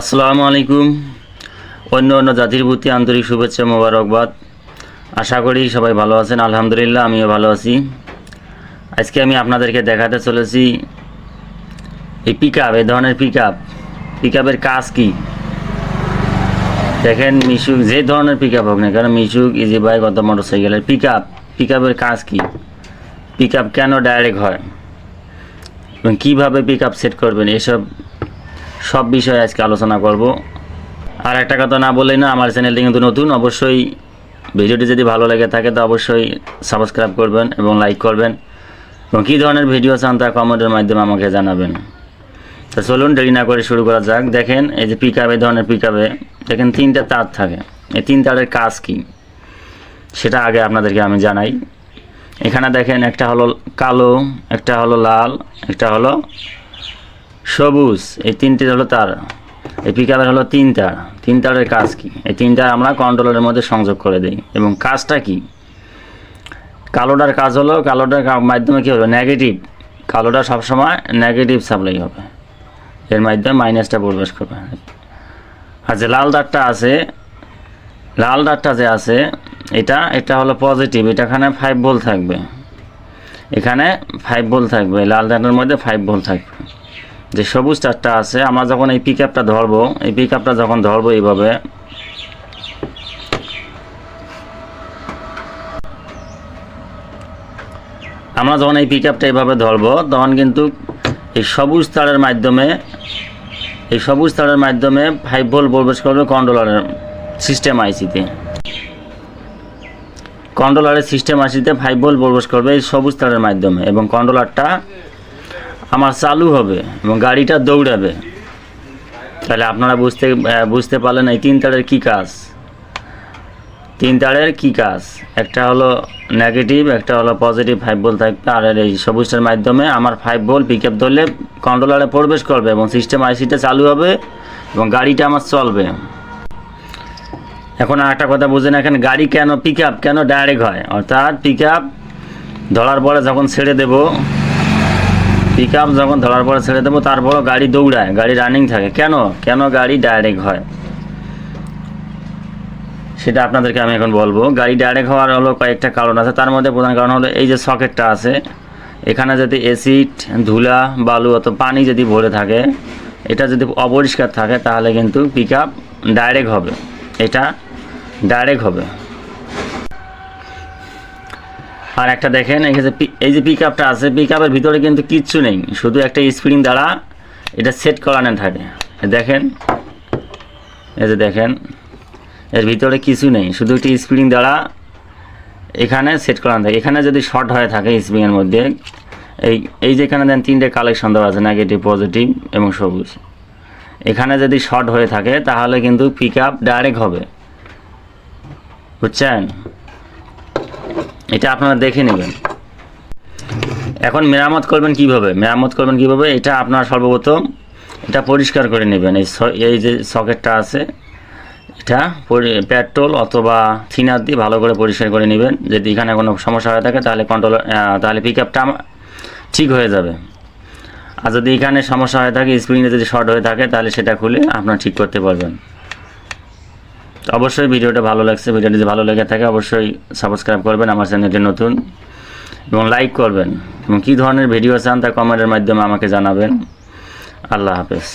আসসালামু আলাইকুম। অন্য অন্য জাতির প্রতি আন্তরিক শুভেচ্ছা মোবারকবাদ। আশা করি সবাই ভালো আছেন। আলহামদুলিল্লাহ, আমিও ভালো আছি। আজকে আমি আপনাদেরকে দেখাতে চলেছি এই পিক আপ এই ধরনের পিক আপ পিক আপের কাজ কী? দেখেন, মিশুক, যে ধরনের পিক আপ হোক না কেন, মিশুক ইজি বাইক অত মোটর সাইকেলের পিক আপ পিক আপের কাজ কী? পিক আপ কেন ডাইরেক্ট হয়? এবং কীভাবে পিক আপ সেট করবেন? এসব সব বিষয়ে আজকে আলোচনা করব। আর একটা কথা না বললেই না, আমার চ্যানেলটি কিন্তু নতুন, অবশ্যই ভিডিওটি যদি ভালো লেগে থাকে তো অবশ্যই সাবস্ক্রাইব করবেন এবং লাইক করবেন। এবং কী ধরনের ভিডিও চান তা কমেন্টের মাধ্যমে আমাকে জানাবেন। তো চলুন, দেরি না করে শুরু করা যাক। দেখেন, এই যে পিক এই ধরনের পিক আপে দেখেন তিনটে তার থাকে। এই তিন তারের কাজ কী? সেটা আগে আপনাদেরকে আমি জানাই। এখানে দেখেন, একটা হলো কালো, একটা হলো লাল, একটা হলো সবুজ, এই তিনটে হলো তার। এই পিকআপের হলো তিন তার। তিন তারের কাজ কি? এই তিন তার আমরা কন্ট্রোলের মধ্যে সংযোগ করে দিই। এবং কাজটা কি? কালোটার কাজ হলো, কালোটার মাধ্যমে কী হলো নেগেটিভ কালোটা সবসময় নেগেটিভ সাপ্লাই হবে। এর মাধ্যমে মাইনাসটা প্রবেশ করবে। আর যে লাল দাগটা আছে, লাল দাগটা যে আছে, এটা এটা হলো পজিটিভ এটাখানে ফাইভ ভোল্ট থাকবে। এখানে ফাইভ ভোল্ট থাকবে। লাল দাগের মধ্যে ফাইভ ভোল্ট থাকবে। যে সবুজ তারটা আছে, আমরা যখন এই পিক আপটা ধরবো, এই পিক আপটা যখন ধরবো এইভাবে, আমরা যখন এই পিক আপটা এইভাবে ধরবো, তখন কিন্তু এই সবুজ তারের মাধ্যমে, এই সবুজ তারের মাধ্যমে ফাইভ ভোল্ট প্রবেশ করবে কন্ট্রোলারের সিস্টেম আইসিতে কন্ট্রোলারের সিস্টেম আইসিতে ফাইভ ভোল্ট প্রবেশ করবে এই সবুজ তারের মাধ্যমে এবং কন্ট্রোলারটা আমার চালু হবে এবং গাড়িটা দৌড়াবে। তাহলে আপনারা বুঝতে বুঝতে পারলেন এই তিন তারের কী কাজ। তিন তারের কী কাজ? একটা হলো নেগেটিভ একটা হলো পজিটিভ ফাইভ ভোল্ট থাকবে। আর এই সবুজটার মাধ্যমে আমার ফাইভ ভোল্ট পিক আপ ধরলে কন্ট্রোলারে প্রবেশ করবে এবং সিস্টেম আইসিটা চালু হবে এবং গাড়িটা আমার চলবে। এখন একটা কথা বুঝেন এখানে, গাড়ি কেন পিক আপ কেন ডাইরেক্ট হয়? অর্থাৎ পিক আপ ধরার পরে যখন ছেড়ে দেবো পিক আপ যখন ধরার পরে ছেড়ে দেবো, তারপরও গাড়ি দৌড়ায়, গাড়ি রানিং থাকে। কেন? কেন গাড়ি ডাইরেক্ট হয়? সেটা আপনাদেরকে আমি এখন বলব। গাড়ি ডাইরেক্ট হওয়ার হলো কয়েকটা কারণ আছে। তার মধ্যে প্রধান কারণ হলো এই যে সকেটটা আছে, এখানে যদি অ্যাসিড ধুলা, বালু অত পানি যদি ভরে থাকে, এটা যদি অপরিষ্কার থাকে, তাহলে কিন্তু পিক আপ ডাইরেক্ট হবে। এটা ডাইরেক্ট হবে। আর একটা দেখেন, এই যে এই যে পিক আপটা আছে পিক আপের ভিতরে কিন্তু কিচ্ছু নেই। শুধু একটা স্প্রিং দ্বারা এটা সেট করানো থাকে। দেখেন, এই যে দেখেন, এর ভিতরে কিছু নেই। শুধু একটি স্প্রিং দ্বারা এখানে সেট করানো থাকে। এখানে যদি শর্ট হয়ে থাকে স্প্রিংয়ের মধ্যে, এই এই যেখানে দেন তিনটে কালেকশন দেওয়া আছে নেগেটিভ পজিটিভ এবং সবুজ। এখানে যদি শর্ট হয়ে থাকে, তাহলে কিন্তু পিক আপ ডাইরেক্ট হবে। বুঝছেন? এটা আপনারা দেখে নেবেন। এখন মেরামত করবেন কীভাবে? মেরামত করবেন কীভাবে? এটা আপনার সর্বপ্রথম এটা পরিষ্কার করে নেবেন। এই এই যে সকেটটা আছে, এটা পেট্রোল অথবা থিনার দিয়ে ভালো করে পরিষ্কার করে নেবেন। যদি এখানে কোনো সমস্যা হয়ে থাকে, তাহলে কন্ট্রোল তাহলে পিক আপটা ঠিক হয়ে যাবে। আর যদি এখানে সমস্যা হয়ে থাকে স্প্রিংয়ে যদি শর্ট হয়ে থাকে, তাহলে সেটা খুলে আপনার ঠিক করতে পারবেন। অবশ্যই ভিডিওটা ভালো লাগছে, ভিডিওটি যদি ভালো লেগে থাকে অবশ্যই সাবস্ক্রাইব করবেন, আমার চ্যানেলটি নতুন, এবং লাইক করবেন, এবং কী ধরনের ভিডিও চান তা কমেন্টের মাধ্যমে আমাকে জানাবেন। আল্লাহ হাফেজ।